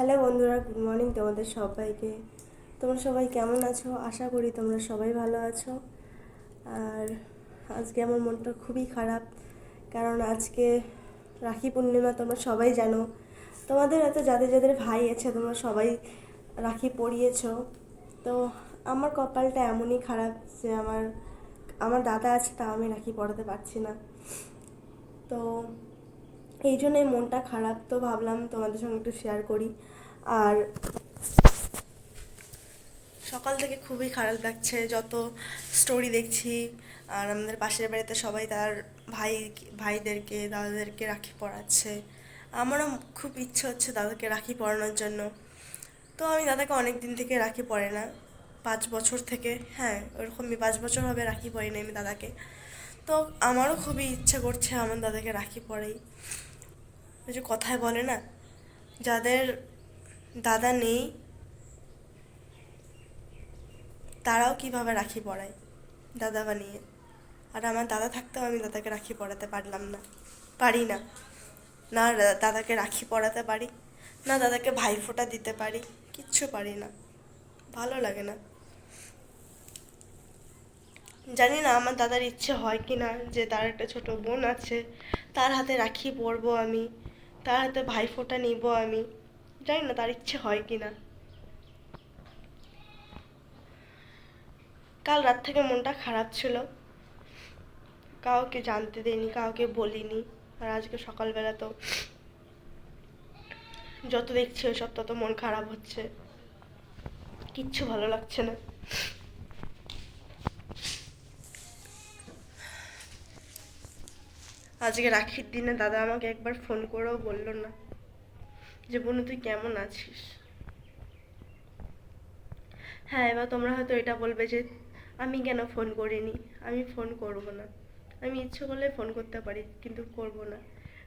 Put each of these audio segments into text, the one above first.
Hello বন্ধুরা good morning তোমাদের সবাইকে। তোমরা সবাই কেমন আছো? আশা করি তোমরা সবাই ভালো আছো। আর আজকে আমার মনটা খুবই খারাপ, কারণ আজকে রাখি পূর্ণিমা, তোমরা সবাই জানো। তোমাদের এত যাদের যাদের ভাই আছে, তোমরা সবাই রাখি পরিয়েছো। তো আমার কপালটা এমনই খারাপ যে আমার আমার দাদা আছে, তাও আমি রাখি পড়াতে পারছি না। তো এই জন্যই মনটা খারাপ তো ভাবলাম তোমাদের সঙ্গে একটু শেয়ার করি। আর সকাল থেকে খুবই খারাপ লাগছে, যত স্টোরি দেখছি, আর আমাদের পাশের বাড়িতে সবাই তার ভাই, ভাইদেরকে, দাদাদেরকে রাখি পড়াচ্ছে আমারও খুব ইচ্ছে হচ্ছে দাদাকে রাখি পরানোর জন্য। তো আমি দাদাকে অনেক দিন থেকে রাখি পড়ে না, পাঁচ বছর থেকে হ্যাঁ ওরকমই পাঁচ বছর হবে রাখি পরি না আমি দাদাকে। তো আমারও খুবই ইচ্ছে করছে আমার দাদাকে রাখি পরাই। যে কথায় বলে না, যাদের দাদা নেই, তারাও কীভাবে রাখি পরায় দাদা বানিয়ে? আর আমার দাদা থাকতেও আমি দাদাকে রাখি পড়াতে পারলাম না, পারি না। না দাদাকে রাখি পড়াতে পারি, না দাদাকে ভাইফোঁটা দিতে পারি, কিচ্ছু পারি না। ভালো লাগে না। জানি না আমার দাদার ইচ্ছে হয় কি না যে তার একটা ছোট বোন আছে, তার হাতে রাখি পরবো আমি। তার হাতে ভাইফোঁটা নিব আমি। জানি না তার ইচ্ছে হয় কি না কাল রাত থেকে মনটা খারাপ ছিল। কাউকে জানতে দিইনি, কাউকে বলিনি। আর আজকে সকালবেলা তো যত দেখছি ওসব তত মন খারাপ হচ্ছে। কিচ্ছু ভালো লাগছে না। আজকে রাখির দিনে দাদা আমাকে একবার ফোন করেও বলল না যে, বোনু, তুই কেমন আছিস? হ্যাঁ এবার তোমরা হয়তো এটা বলবে যে, আমি কেন ফোন করিনি? আমি ফোন করব না। আমি ইচ্ছে করলে ফোন করতে পারি, কিন্তু করব না।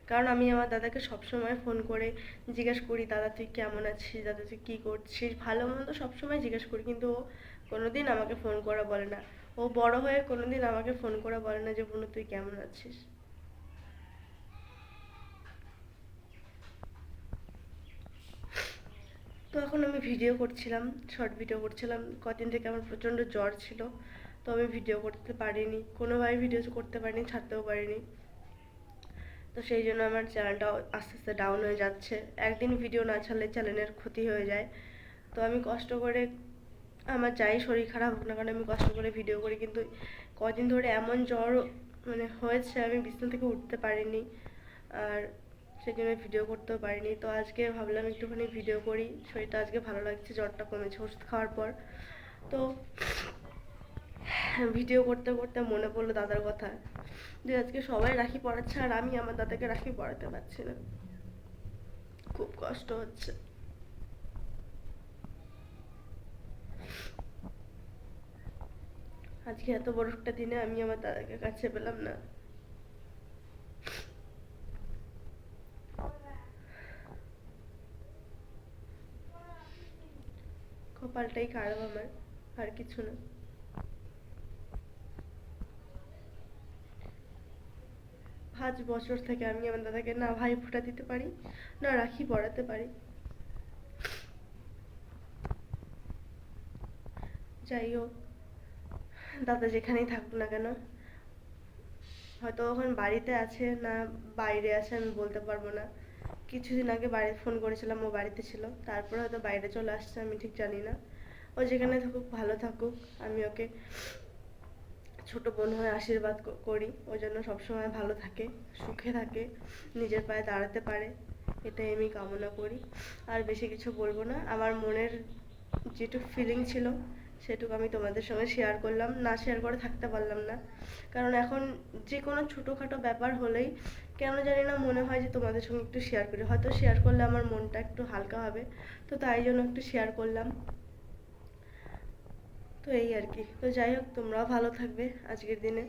কারণ আমি আমার দাদাকে সবসময় ফোন করে জিজ্ঞেস করি, দাদা, তুই কেমন আছিস? দাদা, তুই কী করছিস? ভালো মন্দ সবসময় জিজ্ঞেস করি, কিন্তু ও কোনোদিন আমাকে ফোন করা বলে না। ও বড় হয়ে কোনোদিন আমাকে ফোন করা বলে না যে, বোনু, তুই কেমন আছিস? তো এখন আমি ভিডিও করছিলাম শর্ট ভিডিও করছিলাম, কদিন থেকে আমার প্রচণ্ড জ্বর ছিল, তো আমি ভিডিও করতে পারিনি কোনোভাবে ভিডিও করতে পারিনি, ছাড়তেও পারিনি। তো সেই জন্য আমার চ্যানেলটা আস্তে আস্তে ডাউন হয়ে যাচ্ছে। একদিন ভিডিও না ছাড়লে চ্যানেলের ক্ষতি হয়ে যায়। তো আমি কষ্ট করে, আমার যাই শরীর খারাপ হোক না কারণ আমি কষ্ট করে ভিডিও করি, কিন্তু কদিন ধরে এমন জ্বর মানে হয়েছে, আমি বিছানা থেকে উঠতে পারিনি। আর সেই জন্য ভিডিও করতেও পারিনি। তো আজকে ভাবলাম একটুখানি ভিডিও করি। শরীরটা আজকে ভালো লাগছে, জ্বরটা কমেছে ওষুধ খাওয়ার পর। তো ভিডিও করতে করতে মনে পড়ল দাদার কথা। যে আজকে সবাই রাখি পড়াচ্ছে আর আমি আমার দাদাকে রাখি পড়াতে পারছি না। খুব কষ্ট হচ্ছে। আজকে এত বড় একটা দিনে আমি আমার দাদাকে কাছে পেলাম না। কপালটাই খারাপ আমার, আর কিছু না। পাঁচ বছর থেকে আমি আমার দাদাকে, না ভাই ফোঁটা দিতে পারি, না রাখি পরাতে পারি। যাই হোক, দাদা যেখানেই থাকুক না কেন, হয়তো এখন বাড়িতে আছে, না বাইরে আছে, আমি বলতে পারব না। কিছুদিন আগে বাড়ি ফোন করেছিলাম, ও বাড়িতে ছিল। তারপরে হয়তো বাইরে চলে আসছে, আমি ঠিক জানি না। ও যেখানে থাকুক, ভালো থাকুক। আমি ওকে ছোট বোন হয়ে আশীর্বাদ করি। ও যেন সবসময় ভালো থাকে, সুখে থাকে, নিজের পায়ে দাঁড়াতে পারে। এটাই আমি কামনা করি। আর বেশি কিছু বলব না। আমার মনের যেটুকু ফিলিং ছিল সেটুকু আমি তোমাদের সঙ্গে শেয়ার করলাম। না শেয়ার করে থাকতে পারলাম না। কারণ এখন যে কোনো ছোটোখাটো ব্যাপার হলেই কেন জানি না মনে হয় যে তোমাদের সঙ্গে একটু শেয়ার করি। হয়তো শেয়ার করলে আমার মনটা একটু হালকা হবে। তো তাই জন্য একটু শেয়ার করলাম। তো এই আর কি। তো যাই হোক, তোমরাও ভালো থাকবে আজকের দিনে।